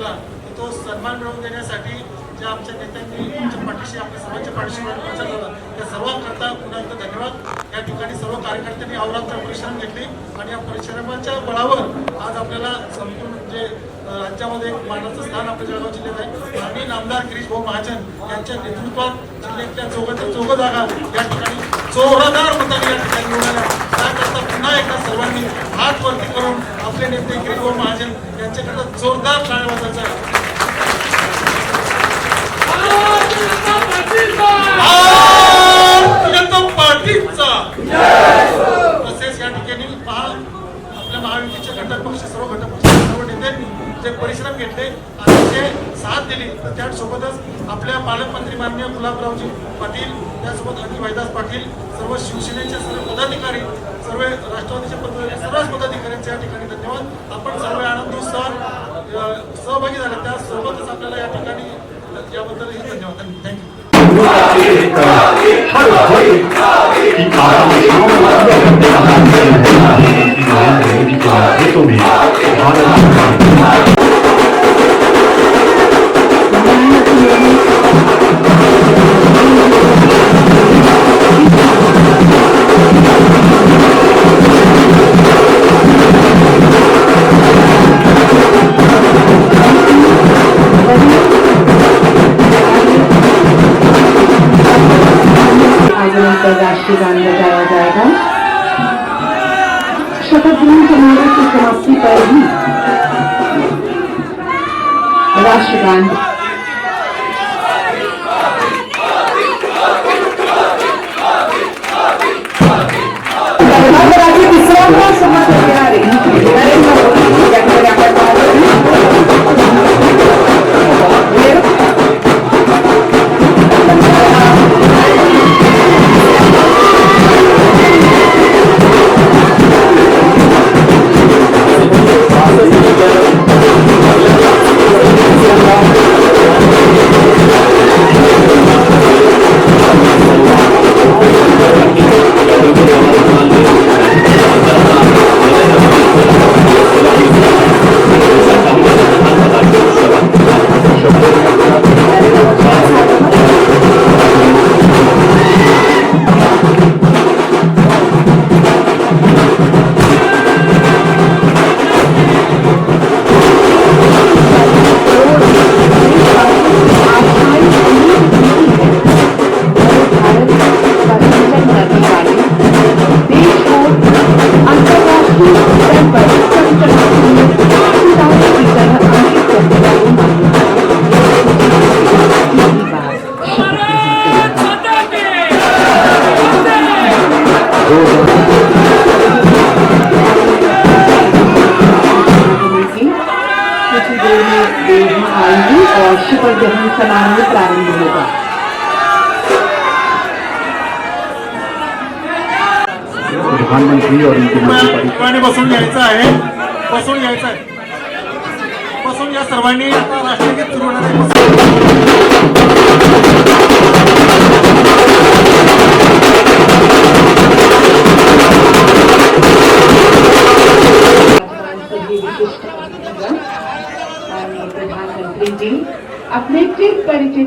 केला तर तो सन्मान मिळवून देण्यासाठी ज्या आमच्या नेत्यांनी आमच्या पाठीशी आपल्या सर्वांच्या पाठीशी प्रचार झाला त्या सर्वांकरता पुन्हा एकदा धन्यवाद. या ठिकाणी सर्व कार्यकर्त्यांनी अवरात्र परिश्रम घेतले आणि या परिश्रमाच्या बळावर आज आपल्याला संपूर्ण म्हणजे, जे राज्यामध्ये मानाचं स्थान आपल्या जळगाव जिल्ह्यात आहे. आणि नामदार गिरीश भाऊ महाजन यांच्या नेतृत्वात जिल्ह्यातल्या चौघ चौघ जागा या ठिकाणी चौरादार मतांनी या ठिकाणी निवडून आल्या. त्याकरता पुन्हा एकदा सर्वांनी हात वरती करून आपले नेते गिरीश भाऊ महाजन यांच्याकरता जोरदार टाळ्या वाजायचा आहे ठिकाणी धन्यवाद. आपण सर्व आनंद उत्सवात अ, सहभागी झाले. त्यासोबतच आपल्याला या ठिकाणी याबद्दलही धन्यवाद. Thank you benimle beraberden. Fakat bunun temelleri kurtamazsın değil mi? Raşiden. Gracias. प्रधानमंत्री और उनके मंत्री बसून यायचं आहे. बसून यायचं आहे. बसून या सर्वांनी आता राष्ट्रगीत सुरू होणार प्रधानमंत्री जी अपने चिर परिचित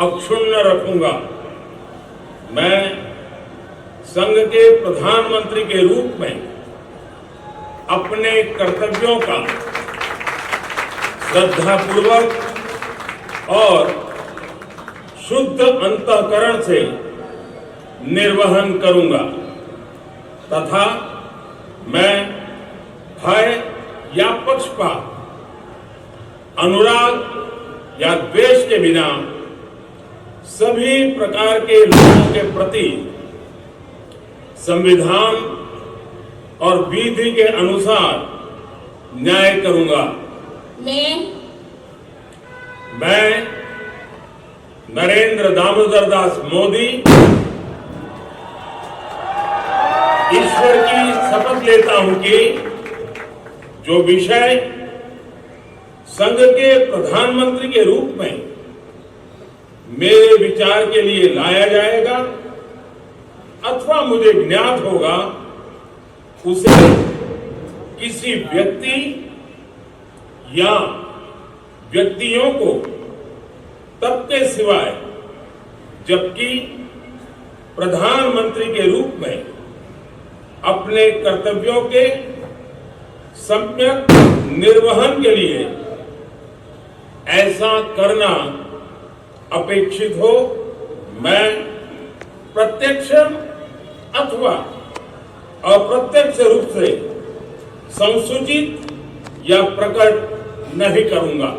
अक्षुण्ण रखूँगा। मैं संघ के प्रधानमंत्री के रूप में अपने कर्तव्यों का श्रद्धापूर्वक और शुद्ध अंतकरण से निर्वहन करूँगा, तथा मैं भय या पक्षपात, अनुराग या द्वेष के बिना सभी प्रकार के लोगों के प्रति संविधान और विधि के अनुसार न्याय करूँगा। मैं मैं नरेंद्र दामोदर दास मोदी ईश्वर की शपथ लेता हूँ कि जो विषय संघ के प्रधानमंत्री के रूप में मेरे विचार के लिए लाया जाएगा अथवा मुझे ज्ञात होगा, उसे किसी व्यक्ति या व्यक्तियों को तब के सिवाय, जबकि प्रधानमंत्री के रूप में अपने कर्तव्यों के सम्यक निर्वहन के लिए ऐसा करना अपेक्षित हो मैं प्रत्यक्ष अथवा अप्रत्यक्ष रूप से संसूचित या प्रकट नहीं करूँगा।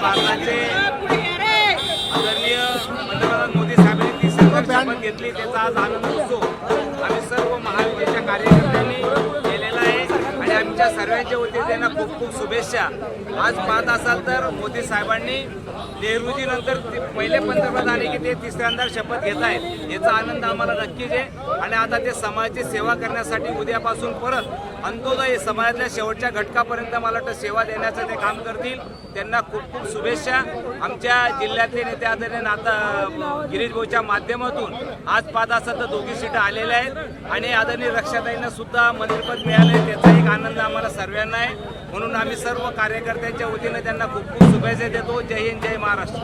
भारताचे आदरणीय पंतप्रधान मोदी साहेबांनी ती सर्व शपथ घेतली त्याचा आज आनंद उत्सव आम्ही सर्व महायुतीच्या कार्यकर्त्यांनी केलेला आहे आणि आमच्या सर्वांच्या वतीने त्यांना खूप खूप शुभेच्छा. आज पाहत असाल तर मोदी साहेबांनी नेहरूजी नंतर ते पहिले पंतप्रधान आहे की ते तिसऱ्यांदा शपथ घेत आहेत. याचा आनंद आम्हाला नक्कीच आहे. आणि आता ते समाजाची सेवा करण्यासाठी उद्यापासून परत अंत्योदय समाजातल्या शेवटच्या घटकापर्यंत मला वाटतं सेवा देण्याचं ते काम करतील. त्यांना खूप खूप शुभेच्छा. आमच्या जिल्ह्यातले नेते आदरणीय नाता गिरीश भाऊच्या माध्यमातून आज पादासत दोघी सीटं आलेल्या आहेत. आणि आदरणीय रक्षाताईंना सुद्धा मंत्रिपद मिळाले त्याचा एक आनंद आम्हाला सर्वांना आहे. म्हणून आम्ही सर्व कार्यकर्त्यांच्या वतीने त्यांना खूप खूप शुभेच्छा देतो. जय हिंद जय महाराष्ट्र.